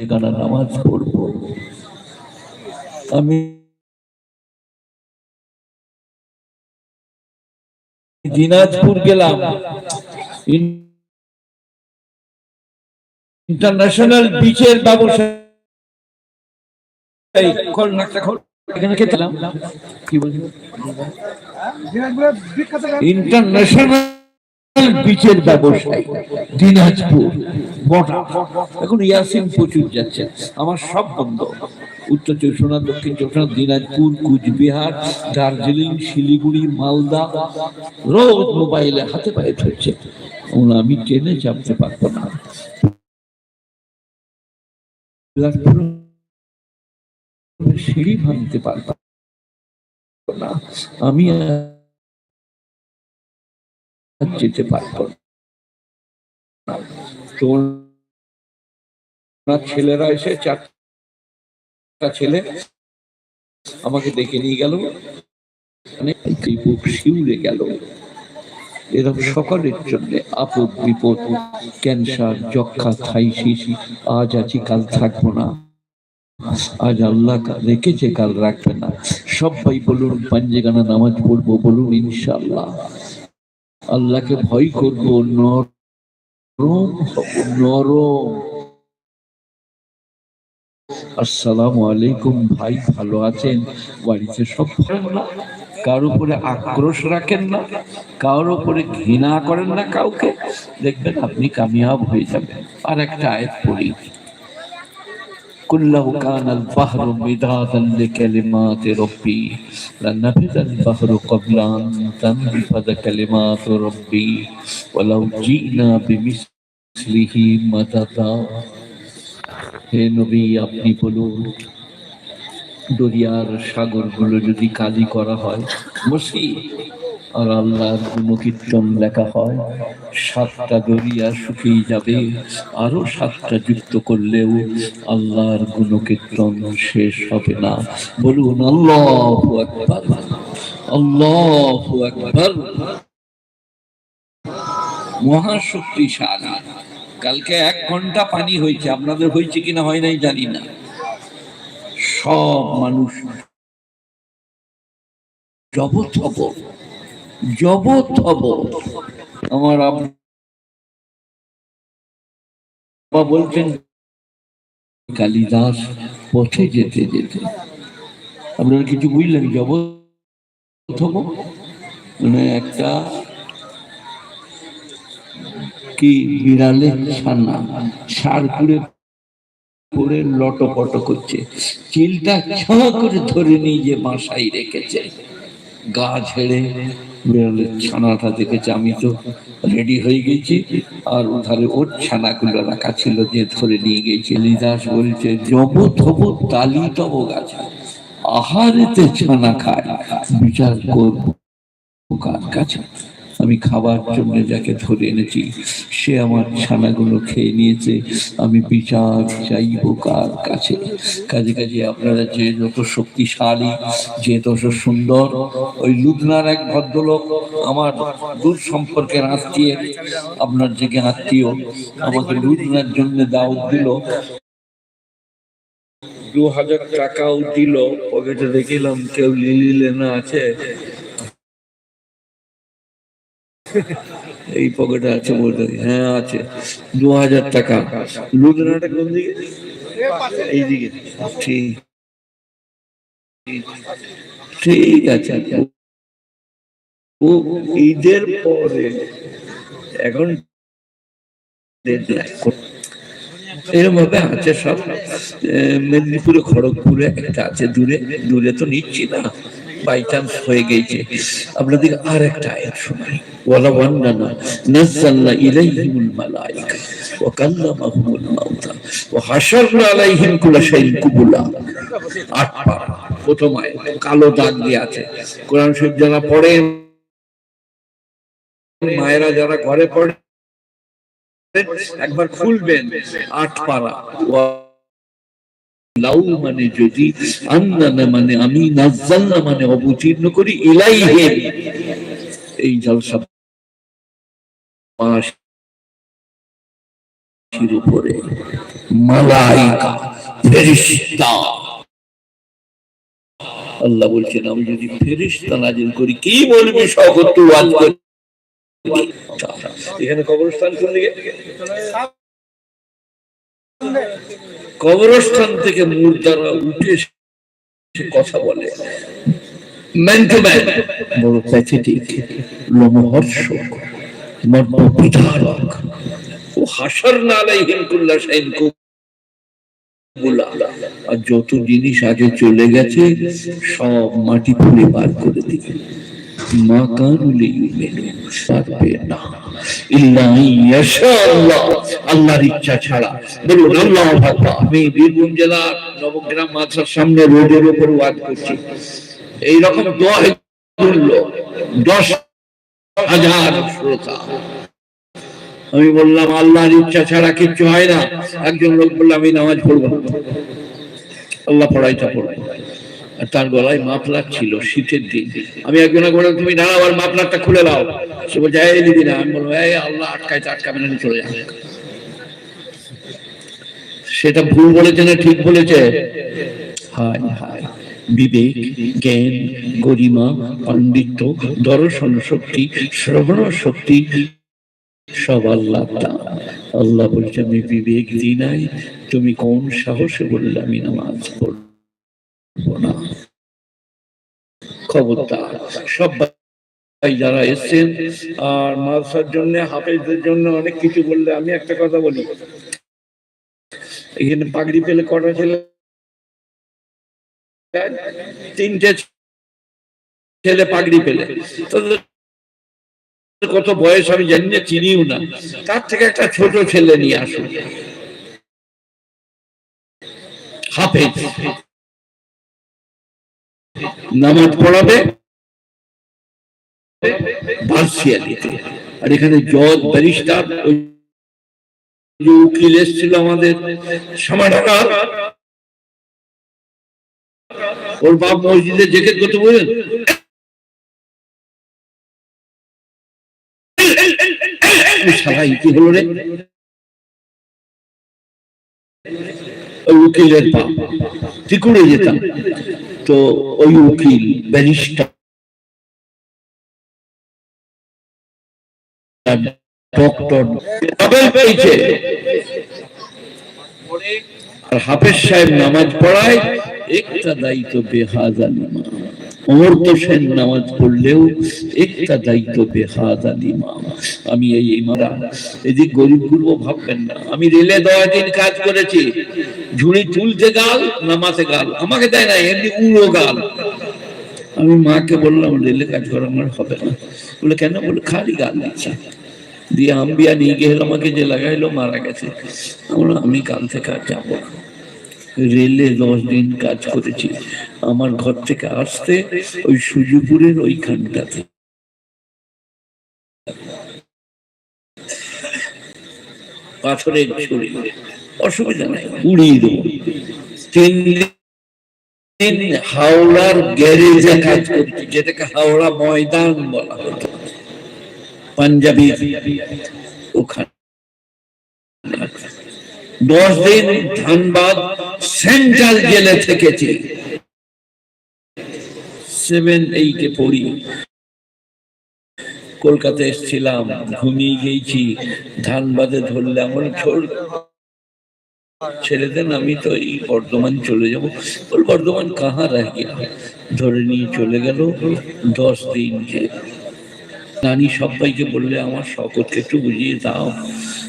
নামাজ পড়ব? আমি দিনাজপুর গেলাম। ইন্টারন্যাশনাল বিচের ব্যবসা খোল, নাকটা খোল, এখানে কে দিলাম কি বলছি ইন্টারন্যাশনাল বিচের ব্যবসায়ী। দিনাজপুর এখন ইয়াসিন প্রচুর যাচ্ছে। আমার সব বন্ধ। উত্তর চব্বিশ দক্ষিণ চব্বিশ দিনাজপুর, কুচবিহার, দার্জিলিং, শিলিগুড়ি, মালদা। রোজ মোবাইলে হাতে পায়ে ধরছে। আমি ট্রেনে চাপতে পারব না। সিঁড়ি ভাঙতে পারব না। আমি যেতে পারব না ছেলেরা এসে চারটা ছেলে আমাকে ডেকে নিয়ে গেল। মানে শিউরে গেল। এরকম সকলের জন্য আপদ বিপদ, ক্যান্সার যক্ষা থাইসিস, আজ আছি, কাল থাকব না। আজ আল্লাহ রেখেছে, কাল রাখবে না। সবাই বলুন পাঞ্জেগানা নামাজ পড়ব, বলুন ইনশাআল্লাহ। আল্লাহকে ভয় করব, নরম নরম। আসসালামু আলাইকুম ভাই, ভালো আছেন? বাড়িতে সব কার উপরে আক্রোশ রাখেন না? কারোর উপরে ঘৃণা করেন না কাউকে? দেখবেন আপনি কামিয়াব হয়ে যাবেন। আর একটা আয়াত পড়ি। كله كان البحر مدادا لكلمات ربي لنفذ البحر قبل أن تنفذ كلمات ربي ولو جئنا بمثله مددا হে নবী আপনি বলুন দরিয়ার সাগরগুলো যদি কালি করা হয় মসি আর আল্লাহর গুণকীর্তন লেখা হয়। সাতটা দরিয়া শুকিয়ে যাবে, আরও সাতটা যুক্ত করলেও আল্লাহর গুণকীর্তন শেষ হবে না। বলুন, আল্লাহ আকবার আল্লাহ আকবার। মহাশক্তিশালী কালকে এক ঘণ্টা পানি হয়েছে, আপনাদের হয়েছে কিনা হয় নাই জানি না। সব মানুষ হব আমার বলছেন, কালিদাস পথে যেতে যেতে। আপনারা কিছু বুঝলেন জবত হব? মানে একটা কি বিড়ালের ছানা সার করে লটপট করছে। চিলটা ছ করে ধরে নিয়ে যে বাসাই রেখেছে। গা ছেড়ে বিড়ালের ছানাটা দেখেছে, আমি তো রেডি হয়ে গেছি। আর ওধারে ওর ছানাগুলো রাখা ছিল যে ধরে নিয়ে গেছে। লিদাস বলছে, জব থব তালি তব গাছ আহারেতে ছানা খায়। বিচার করব কার কাছে? আমি খাবার জন্য যাকে ধরে এনেছি, সে আমার ছানাগুলো খেয়ে নিয়েছে। আমি বিচার চাইব কার কাছে? কাজে কাজে আপনারা যে যত শক্তিশালী, যে যত সুন্দর, ওই লুধনার এক ভদ্রলোক আমার দূর সম্পর্কের আত্মীয় আপনার যে আত্মীয় আমাকে লুধনার জন্য দাওয়াত দিল। দু হাজার টাকাও দিল। পকেটে দেখিলাম কেউ লিলি লেনা আছে। এই পকেটে আছে বলতে হ্যাঁ আছে। দু হাজার টাকা। লুধনাটা কোন দিকে? এইদিকে ঠিক। ঠিক আছে। ও, ঈদের পরে এখন এরকম ভাবে আছে সব মেদিনীপুরে, খড়গপুরে একটা আছে। দূরে দূরে তো নিচ্ছি না। বাই চান্স হয়ে গেছে। আপনাদের আর একটা আয়াত শোনাই। ওয়ালা ওয়ান্নানা ইলাইহিমুল মালাইকা ওয়া কাল্লামাহুমুল মাউতা ওয়া হাশারনা আলাইহিম কুল্লা শাইইন কুবুলা। আট পারা। প্রথম আয়াত। কালো দাগ দিয়ে আছে। কোরআন শরীফ যারা পড়ে মায়েরা যারা ঘরে পড়ে একবার খুলবেন। আট পারা। লাউ মানে যদি মানে আমি মানে অবতীর্ণ করি এই জলসা উপরে। মালাইকা, ফেরিস্তা। আল্লাহ বলছেন, আমি যদি ফেরিস্তা নাজিল করি, কি বলবি শকত ওয়াজ করি? এখানে কবরস্থান কোন কবরস্থান থেকে মুর্দারা উঠে কথা বলে। ম্যান টু ম্যান বড় প্যাথেটিক লোমহর্ষক মর্ম বিধারক ও হাসার নালাই হিমকুল্লা সাইন আর যত জিনিস আগে চলে গেছে সব মাটি খুলে বার করে দিবে। মা কানুলি ইউমিনু পারবে না। আল্লাহর ইচ্ছা ছাড়া। বলুন, আল্লাহু আমি বীরভূম জেলার নবগ্রাম মাদ্রাসার সামনে রোডের উপর ওয়াজ করছি। এই রকম দশ হাজার শ্রোতা। আমি বললাম, আল্লাহর ইচ্ছা ছাড়া কিচ্ছু হয় না। একজন লোক বললাম আমি নামাজ পড়ব। আল্লাহ পড়াইটা আর তার গলায় মাফলার ছিল শীতের দিন। আমি একজনে বললাম তুমি দাঁড়াও আর মাফলারটা খুলে দাও। সে বলছে, এই নিবি না। আমি বলব এই আল্লাহ আটকাইতে আটকাবে না চলে যাবে। সেটা ভুল বলেছে না ঠিক বলেছে? হায় হায়। বিবেক, জ্ঞান, গরিমা, পাণ্ডিত্য, দর্শন শক্তি, শ্রবণ শক্তি, সব আল্লাহ আল্লাহ বলছে, আমি বিবেক দিই নাই। তুমি কোন সাহসে বললে আমি নামাজ পড়ব না? খবরদার সব যারা এসছেন, আর মাদ্রাসার জন্য, হাফেজদের জন্য অনেক কিছু বললে আমি একটা কথা বলি। এখানে পাগড়ি পেলে কটা ছেলে তিনটে ছেলে পাগড়ি পেলে। তাদের কত বয়স আমি জানি না, চিনিও না। তার থেকে একটা ছোট ছেলে নিয়ে আসুন। হাফেজ। নামাজ পড়াবে আর এখানে জজ ব্যারিস্টার উকিল এসেছিল আমাদের সমাধান ওর বাপ মসজিদে জেকে করতে বলেন সবাই কি হলো রে? উকিলের যেতাম। তো ওই উকিল ব্যারিস্টার একটা দায়িত্ব নামাজ পড়লেও একটা দায়িত্ব আমি এই ইমারা এদিক গরিব গুরু ভাববেন না। আমি রেলে দেওয়া দিন কাজ করেছি। ঝুড়ি তুলতে গাল নামাতে গাল। আমাকে দেয় না, এমনি উড়ো গাল। আমি মাকে বললাম, রেলে কাজ করা আমার হবে না। বলে, কেন? বলে, খালি গাল দিচ্ছে। দিয়ে আম্বিয়া নিয়ে গেল আমাকে যে লাগাইলো, মারা গেছে। আমি কাল থেকে আর যাব রেলে দশ দিন কাজ করেছি। আমার ঘর থেকে আসতে ওই সুজুপুরের ওইখানটাতে। পাথরের ছড়ি অসুবিধা নাই। উড়িয়ে তিন দিন হাওড়ার গ্যারেজে কাজ যেটাকে হাওড়া ময়দান বলা হতো পাঞ্জাবি ওখানে। দশ দিন ধানবাদ সেন্ট্রাল জেলে থেকেছি। সেভেন এইটে পড়ি। কলকাতা এসেছিলাম, ঘুমিয়ে গেছি ধানবাদে ধরলে আমার ছোট ছেড়ে দেন আমি তো এই বর্ধমান চলে যাব। ওর বর্ধমান কাহা রহ ধরে নিয়ে চলে গেল দশ দিন যে। নানি সবাইকে বললে, আমার শকতকে একটু বুঝিয়ে দাও।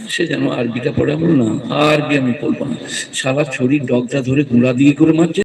সে যেন আরবিটা পড়ে। বল না, আরবি আমি পড়ব না। সারা শরীর ডগটা ধরে গুঁড়া দিয়ে করে মারছে।